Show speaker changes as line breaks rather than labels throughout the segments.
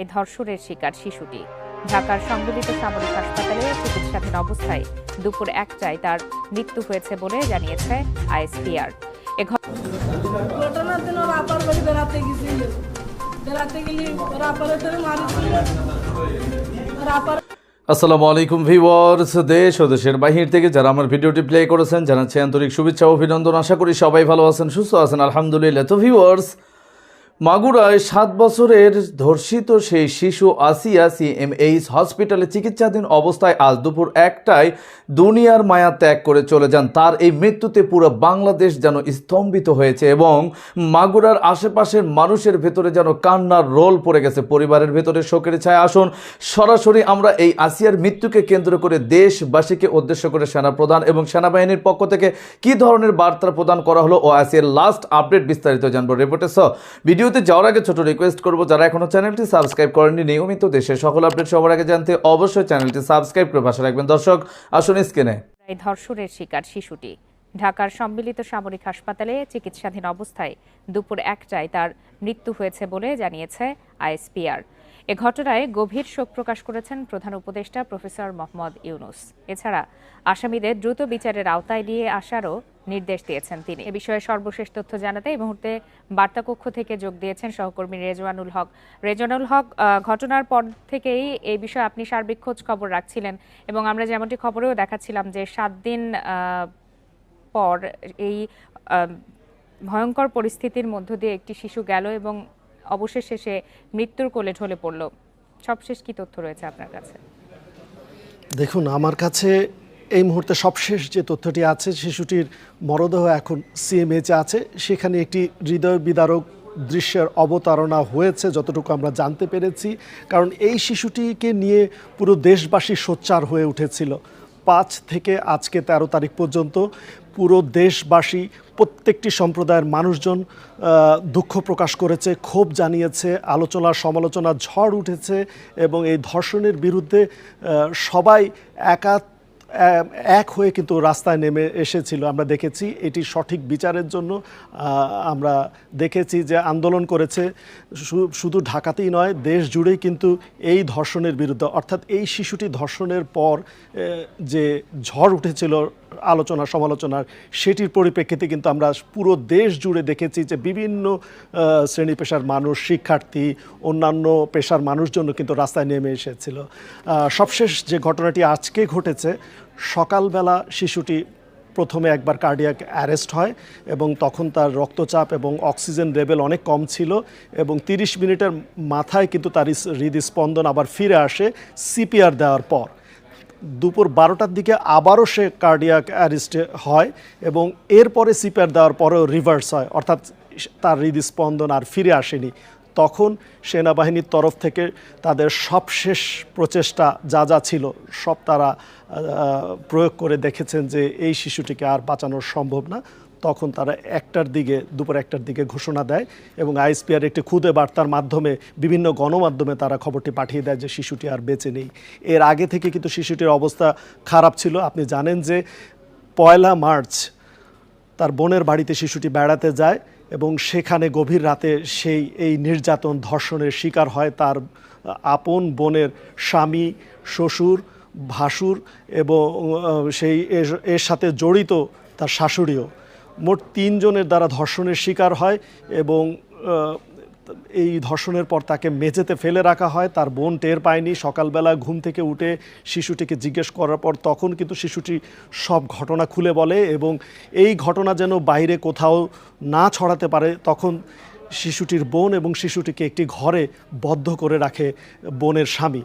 এই ধর্ষণের শিকার শিশুটি। ঢাকার সংগঠিত সামরিক হাসপাতালে চিকিৎসাধীন অবস্থায় দুপুর একটায় তার মৃত্যু হয়েছে বলে জানিয়েছে আইএসপিআর। এ
ঘটনার দিন ওর বাড়ি বেড়াতে গেছিল বেড়াতে গেলি ওর ধরে মারিছিল ওর
আসসালামু আলাইকুম ভিউয়ার্স দেশ ও দেশের বাহির থেকে যারা আমার ভিডিওটি প্লে করেছেন জানাচ্ছি আন্তরিক শুভেচ্ছা ও অভিনন্দন। আশা করি সবাই ভালো আছেন সুস্থ আছেন আলহামদুলিল্লাহ। তো ভিউয়ার্স মাগুরায় সাত বছরের ধর্ষিত সেই শিশু আসিয়া সিএমএইচ হসপিটালে চিকিৎসাধীন অবস্থায় আজ দুপুর একটায় দুনিয়ার মায়া ত্যাগ করে চলে যান। তার এই মৃত্যুতে পুরো বাংলাদেশ যেন স্তম্ভিত হয়েছে এবং মাগুরার আশেপাশের মানুষের ভেতরে যেন কান্নার রোল পড়ে গেছে। পরিবারের ভেতরে শোকের ছায়। আসুন, সরাসরি আমরা এই আসিয়ার মৃত্যুকে কেন্দ্র করে দেশবাসীকে উদ্দেশ্য করে সেনা সেনাপ্রধান এবং সেনাবাহিনীর পক্ষ থেকে কি ধরনের বার্তা প্রদান করা হলো ও আসিয়ার লাস্ট আপডেট বিস্তারিত জানব। রিপোর্টে সহ ভিডিওতে যাওয়ার আগে ছোট রিকোয়েস্ট করব, যারা এখনও চ্যানেলটি সাবস্ক্রাইব করেননি, নিয়মিত দেশের সকল আপডেট সবার আগে জানতে অবশ্যই চ্যানেলটি সাবস্ক্রাইব করে পাশে রাখবেন। দর্শক, আসুন স্ক্রিনে।
ধর্ষণের শিকার শিশুটি। ঢাকার সম্মিলিত সামরিক হাসপাতালে চিকিৎসাধীন অবস্থায় দুপুর একটায় তার মৃত্যু হয়েছে বলে জানিয়েছে আইএসপিআর। এ ঘটনায় গভীর শোক প্রকাশ করেছেন প্রধান উপদেষ্টা প্রফেসর মোহাম্মদ ইউনুস। এছাড়া আসামিদের দ্রুত বিচারের আওতায় নিয়ে আসারও নির্দেশ দিয়েছেন তিনি। এ বিষয়ে সর্বশেষ তথ্য জানাতে এই মুহূর্তে বার্তাকক্ষ থেকে যোগ দিয়েছেন সহকর্মী রেজওয়ানুল হক। রেজওয়ানুল হক ঘটনার পর থেকেই এই বিষয়ে আপনি সার্বিক খোঁজ খবর রাখছিলেন এবং আমরা যেমনটি খবরেও দেখাচ্ছিলাম যে সাত দিন পর এই ভয়ঙ্কর পরিস্থিতির মধ্য দিয়ে একটি শিশু গেল এবং অবশেষে সে মৃত্যুর কোলে ঢলে পড়ল। সবশেষ কি তথ্য রয়েছে আপনার কাছে?
দেখুন, আমার কাছে এই মুহূর্তে সবশেষ যে তথ্যটি আছে শিশুটির মরদেহ এখন সিএমএইচে আছে। সেখানে একটি হৃদয় বিদারক দৃশ্যের অবতারণা হয়েছে যতটুকু আমরা জানতে পেরেছি। কারণ এই শিশুটিকে নিয়ে পুরো দেশবাসী সোচ্চার হয়ে উঠেছিল। পাঁচ থেকে আজকে তেরো তারিখ পর্যন্ত পুরো দেশবাসী প্রত্যেকটি সম্প্রদায়ের মানুষজন দুঃখ প্রকাশ করেছে ক্ষোভ জানিয়েছে আলোচনা সমালোচনা ঝড় উঠেছে এবং এই ধর্ষণের বিরুদ্ধে সবাই একা আহ, এক হয়ে কিন্তু রাস্তায় নেমে এসেছিল। আমরা দেখেছি এটি সঠিক বিচারের জন্য আমরা দেখেছি যে আন্দোলন করেছে। শুধু ঢাকাতেই নয়, দেশ জুড়েই কিন্তু এই ধর্ষণের বিরুদ্ধে, অর্থাৎ এই শিশুটি ধর্ষণের পর যে ঝড় উঠেছিল আলোচনা, সমালোচনার সেটির পরিপ্রেক্ষিতে কিন্তু আমরা পুরো দেশ জুড়ে দেখেছি যে বিভিন্ন শ্রেণি পেশার মানুষ, শিক্ষার্থী, অন্যান্য পেশার মানুষজন কিন্তু রাস্তায় নেমে এসেছিল। সবশেষ যে ঘটনাটি আজকে ঘটেছে, সকালবেলা শিশুটি প্রথমে একবার কার্ডিয়াক অ্যারেস্ট হয় এবং তখন তার রক্তচাপ এবং অক্সিজেন লেভেল অনেক কম ছিল এবং তিরিশ মিনিটের মাথায় কিন্তু তার হৃদস্পন্দন আবার ফিরে আসে সিপিআর দেওয়ার পর। দুপুর বারোটার দিকে আবারও সে কার্ডিয়াক অ্যারেস্টে হয় এবং এরপরে সিপিআর দেওয়ার পরেও রিভার্স হয়। অর্থাৎ তার হৃদস্পন্দন আর ফিরে আসেনি। তখন সেনাবাহিনীর তরফ থেকে তাদের সবশেষ প্রচেষ্টা যা যা ছিল, সব তারা প্রয়োগ করে দেখেছেন যে এই শিশুটিকে আর বাঁচানো সম্ভব না। তখন তারা একটার দিকে, দুপুর একটার দিকে ঘোষণা দেয় এবং আইএসপিআর একটি খুদে বার্তার মাধ্যমে বিভিন্ন গণমাধ্যমে তারা খবরটি পাঠিয়ে দেয় যে শিশুটি আর বেঁচে নেই। এর আগে থেকে কিন্তু শিশুটির অবস্থা খারাপ ছিল। আপনি জানেন যে পয়লা মার্চ তার বোনের বাড়িতে শিশুটি বেড়াতে যায় এবং সেখানে গভীর রাতে সেই, এই নির্যাতন ধর্ষণের শিকার হয় তার আপন বোনের স্বামী, শ্বশুর, ভাসুর এবং সেই এর- সাথে জড়িত তার শাশুড়িও। মোট তিনজনের দ্বারা ধর্ষণের শিকার হয় এবং এই ধর্ষণের পর তাকে মেঝেতে ফেলে রাখা হয়। তার বোন টের পায়নি। সকালবেলা ঘুম থেকে উঠে শিশুটিকে জিজ্ঞেস করার পর তখন কিন্তু শিশুটি সব ঘটনা খুলে বলে এবং এই ঘটনা যেন বাইরে কোথাও না ছড়াতে পারে, তখন শিশুটির বোন এবং শিশুটিকে একটি ঘরে বদ্ধ করে রাখে বোনের স্বামী।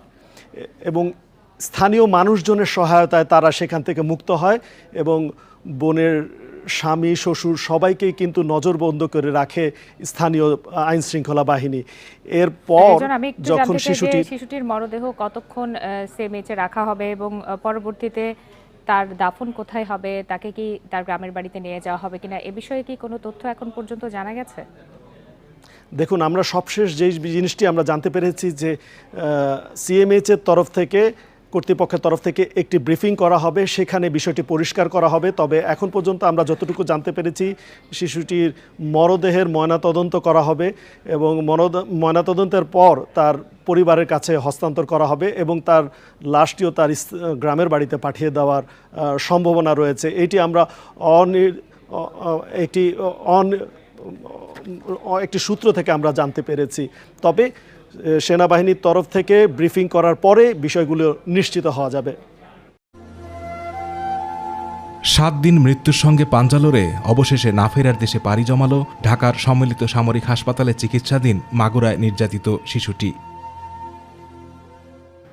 এবং স্থানীয় মানুষজনের সহায়তায় তারা সেখান থেকে মুক্ত হয় এবং বোনের স্বামী শ্বশুর সবাইকেই কিন্তু নজরবন্দ করে রাখে স্থানীয় আইন শৃঙ্খলা বাহিনী। এরপর যখন শিশুটি
শিশুটির মরদেহ কতক্ষণ সেমেচে রাখা হবে এবং পরবর্তীতে তার দাফন কোথায় হবে তাকে কি তার গ্রামের বাড়িতে নিয়ে যাওয়া হবে কিনা এ বিষয়ে কি কোনো তথ্য এখন পর্যন্ত জানা গেছে?
দেখুন আমরা সবশেষ যেই জিনিসটি আমরা জানতে পেরেছি যে সিএমএইচ এর তরফ থেকে কর্তৃপক্ষের তরফ থেকে একটি ব্রিফিং করা হবে, সেখানে বিষয়টি পরিষ্কার করা হবে। তবে এখন পর্যন্ত আমরা যতটুকু জানতে পেরেছি, শিশুটির মরদেহের ময়নাতদন্ত করা হবে এবং ময়নাতদন্তের পর তার পরিবারের কাছে হস্তান্তর করা হবে এবং তার লাশটিও তার গ্রামের বাড়িতে পাঠিয়ে দেওয়ার সম্ভাবনা রয়েছে। এটি আমরা অনির অ- অ- একটি অন একটি সূত্র থেকে আমরা জানতে পেরেছি। তবে সেনাবাহিনীর তরফ থেকে ব্রিফিং করার পরে বিষয়গুলো নিশ্চিত হওয়া যাবে।
সাত দিন মৃত্যুর সঙ্গে পাঞ্জালোরে অবশেষে না ফেরার দেশে পাড়ি জমালো ঢাকার সম্মিলিত সামরিক হাসপাতালে চিকিৎসাধীন মাগুরায় নির্যাতিত শিশুটি।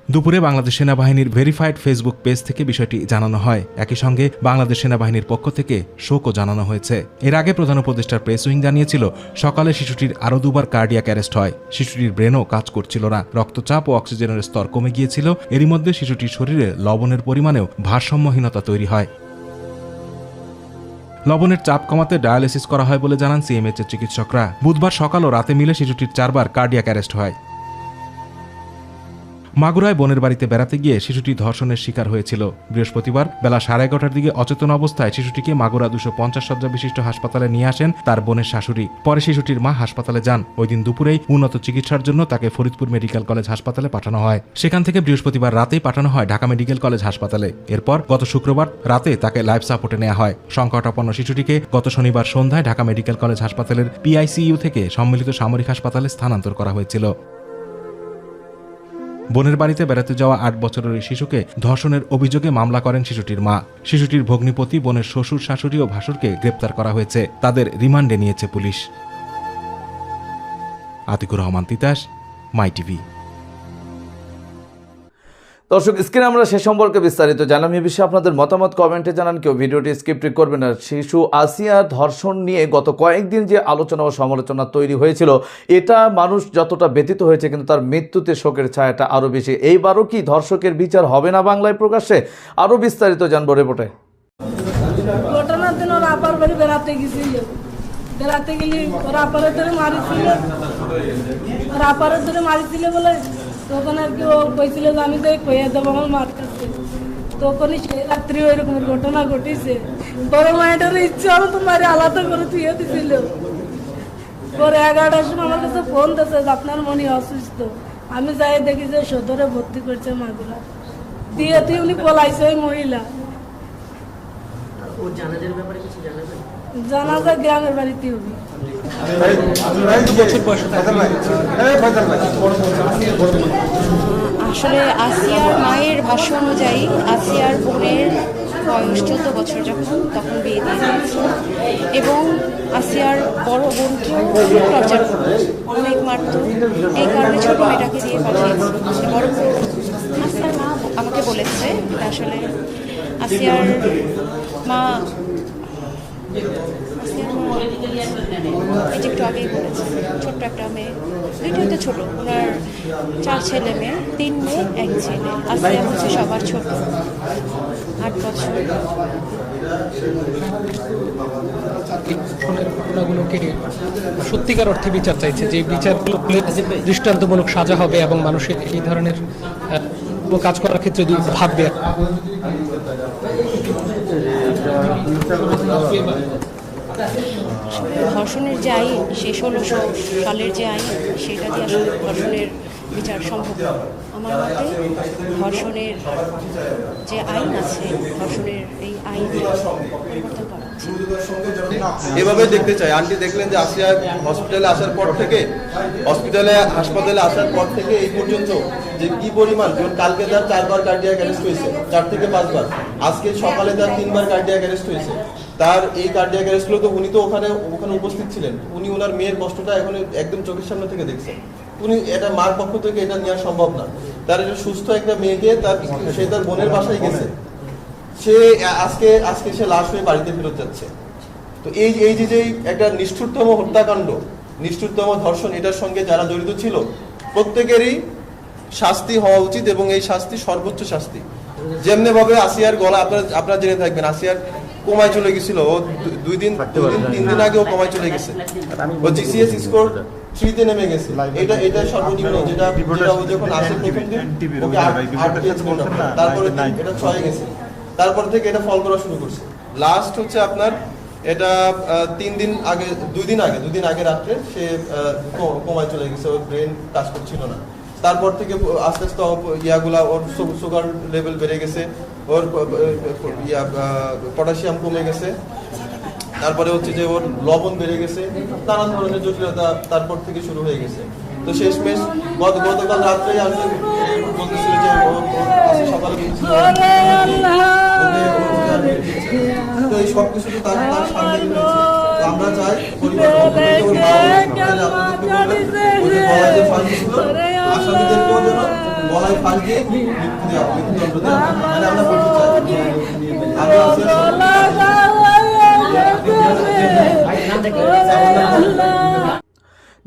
দুপুরে বাংলাদেশ সেনাবাহিনীর ভেরিফাইড ফেসবুক পেজ থেকে বিষয়টি জানানো হয়। একই সঙ্গে বাংলাদেশ সেনাবাহিনীর পক্ষ থেকে শোকও জানানো হয়েছে। এর আগে প্রধান উপদেষ্টার প্রেস উইং জানিয়েছিল, সকালে শিশুটির আরও দুবার কার্ডিয়াক অ্যারেস্ট হয়। শিশুটির ব্রেনও কাজ করছিল না। রক্তচাপ ও অক্সিজেনের স্তর কমে গিয়েছিল। এরই মধ্যে শিশুটির শরীরে লবণের পরিমাণেও ভারসাম্যহীনতা তৈরি হয়। লবণের চাপ কমাতে ডায়ালিসিস করা হয় বলে জানান সিএমএইচ এর চিকিৎসকরা। বুধবার সকাল ও রাতে মিলে শিশুটির চারবার কার্ডিয়াক অ্যারেস্ট হয়। মাগুরায় বোনের বাড়িতে বেড়াতে গিয়ে শিশুটি ধর্ষণের শিকার হয়েছিল। বৃহস্পতিবার বেলা সাড়ে এগারোটার দিকে অচেতন অবস্থায় শিশুটিকে মাগুরা দুশো পঞ্চাশ শয্যা বিশিষ্ট হাসপাতালে নিয়ে আসেন তার বোনের শাশুড়ি। পরে শিশুটির মা হাসপাতালে যান। ওই দিন দুপুরেই উন্নত চিকিৎসার জন্য তাকে ফরিদপুর মেডিকেল কলেজ হাসপাতালে পাঠানো হয়। সেখান থেকে বৃহস্পতিবার রাতেই পাঠানো হয় ঢাকা মেডিকেল কলেজ হাসপাতালে। এরপর গত শুক্রবার রাতে তাকে লাইফ সাপোর্টে নেওয়া হয়। সংকটাপন্ন শিশুটিকে গত শনিবার সন্ধ্যায় ঢাকা মেডিকেল কলেজ হাসপাতালের পিআইসিইউ থেকে সম্মিলিত সামরিক হাসপাতালে স্থানান্তর করা হয়েছিল। বোনের বাড়িতে বেড়াতে যাওয়া আট বছরের ওই শিশুকে ধর্ষণের অভিযোগে মামলা করেন শিশুটির মা। শিশুটির ভগ্নিপতি, বোনের শ্বশুর, শাশুড়ি ও ভাসুরকে গ্রেপ্তার করা হয়েছে। তাদের রিমান্ডে নিয়েছে police. Atikur Rahman Titas, my TV.
দর্শক স্ক্রিনে আমরা সে সম্পর্কে বিস্তারিত জানলাম এ বিষয়ে আপনাদের মতামত কমেন্টে জানান কেউ। ভিডিওটি স্ক্রিপ্ট করবেন না। শিশু আসিয়া ধর্ষণ নিয়ে গত কয়েকদিন যে আলোচনা ও সমালোচনা তৈরি হয়েছিল, এটা মানুষ যতটা ব্যতীত হয়েছে, কিন্তু তার মৃত্যুতে শোকের ছায়াটা আরও বেশি। এইবারও কি ধর্ষকের বিচার হবে না বাংলায় প্রকাশ্যে? আরও বিস্তারিত জানব রিপোর্টে
ঘটনার দিন ওর আপার বাড়ি বেড়াতে গেছিল। বেড়াতে গেলি ওর ধরে মারিছিল। ওর ধরে মারিছিল বলে তখন আর কি ও কইছিল যে আমি তো কইয়া দেবো, আমার মার কাছে। তখনই সেই রাত্রি ওই ওইরকম ঘটনা ঘটিছে। বড় মায়ের ইচ্ছে হলো তোমার আলাদা করে থুয়ে দিছিল। পরে এগারোটার সময় আমার কাছে ফোন দিয়েছে যে আপনার মনে অসুস্থ। আমি যাই দেখি যে সদরে ভর্তি করছে মাগুরা। দিয়ে তুই উনি পলাইছে ওই মহিলা। জানাজা গ্রামের বাড়িতে হবে।
আসলে আসিয়ার মায়ের ভাষ্য অনুযায়ী আসিয়ার বোনের বয়স চোদ্দ বছর যখন, তখন বিয়ে দিয়ে দিয়েছে এবং আসিয়ার বড় অনেক টর্চার অনেক মারতো এই কারণে ছোট মেয়েটাকে দিয়ে পাঠিয়েছে। বড় বোন আসিয়ার মা আমাকে বলেছে আসলে আসিয়ার মা এই যে একটু আগেই বলেছে। ছোট্ট একটা মেয়ে। দুইটাই তো ছোট। ওনার চার ছেলে মেয়ে, তিন মেয়ে, এক ছেলে। আসিয়া হচ্ছে সবার ছোট। আট বছর।
সত্যিকার অর্থে বিচার চাইছে। যে বিচারগুলো দৃষ্টান্তমূলক সাজা হবে এবং মানুষের এই ধরনের কাজ করার ক্ষেত্রে ভাববে
ধর্ষণের যে আইন, সেই ষোলোশো সালের যে আইন, সেটা দিয়ে আসলে ধর্ষণের বিচার সম্ভব আমার মতে ধর্ষণের যে আইন আছে, ধর্ষণের এই
এভাবে দেখতে চাই। আন্টি দেখলেন যে আসিয়া হসপিটালে আসার পর থেকে হসপিটালে হাসপাতালে আসার পর থেকে এই পর্যন্ত যে কি পরিমাণ যেমন কালকে তার চারবার কার্ডিয়াক অ্যারেস্ট হয়েছে, চার থেকে পাঁচবার। আজকে সকালে তার তিনবার কার্ডিয়াক অ্যারেস্ট হয়েছে। তার এই কার্ডিয়াক অ্যারেস্টগুলো তো উনি তো ওখানে ওখানে উপস্থিত ছিলেন। উনি ওনার মেয়ের কষ্টটা এখন একদম চোখের সামনে থেকে দেখছেন। উনি এটা মার পক্ষ থেকে এটা নেওয়া সম্ভব না। তার সুস্থ একটা মেয়েকে তার, সে তার বোনের বাসায় গেছে। সে আজকে আজকে সে লাশ হয়ে বাড়িতে ফেরত যাচ্ছে। তো এই এই যে যে একটা নিষ্ঠুরতম হত্যাকাণ্ড নিষ্ঠুরতম ধর্ষণ এটার সঙ্গে যারা জড়িত ছিল প্রত্যেকেরই শাস্তি হওয়া উচিত এবং এই শাস্তি সর্বোচ্চ শাস্তি। যেমনি ভাবে আসিয়ার গলা আপনারা আপনারা জেনে থাকবেন আসিয়ার কমায় চলে গেছিল। ও দুই দিন তিন দিন আগে ও কমায় চলে গেছে। ও জিসিএস স্কোর থ্রিতে নেমে গেছে। এটা এটা সর্বনিম্ন যেটা যেটা ও যখন আসে প্রথম দিন ওকে আট আট তারপরে এটা ছয় গেছে। তারপর থেকে এটা ফল করা শুরু করছে। লাস্ট হচ্ছে আপনার, এটা তিন দিন আগে, দুই দিন আগে দুদিন আগে রাত্রে সে কমায় চলে গেছে, ওর ব্রেন কাজ করছিল না। তারপর থেকে আস্তে আস্তে ইয়াগুলা, ওর সুগার লেভেল বেড়ে গেছে, ওর ইয়া পটাশিয়াম কমে গেছে। তারপরে হচ্ছে যে ওর লবণ বেড়ে গেছে, নানান ধরনের জটিলতা তারপর থেকে শুরু হয়ে গেছে। তো শেষমেশ গত, গতকাল রাত্রে আমি বলতেছিল যে সকালে। তো এই সব কিছু তো তার তার সামনে আমরা চাই আপনাদের আপনাদেরকে বলবেন, যে ফাঁস ছিল আসামিদেরকেও যেন গলায় ফাঁস দিয়ে মৃত্যু দেওয়া মৃত্যুদণ্ড দেওয়া মানে আমরা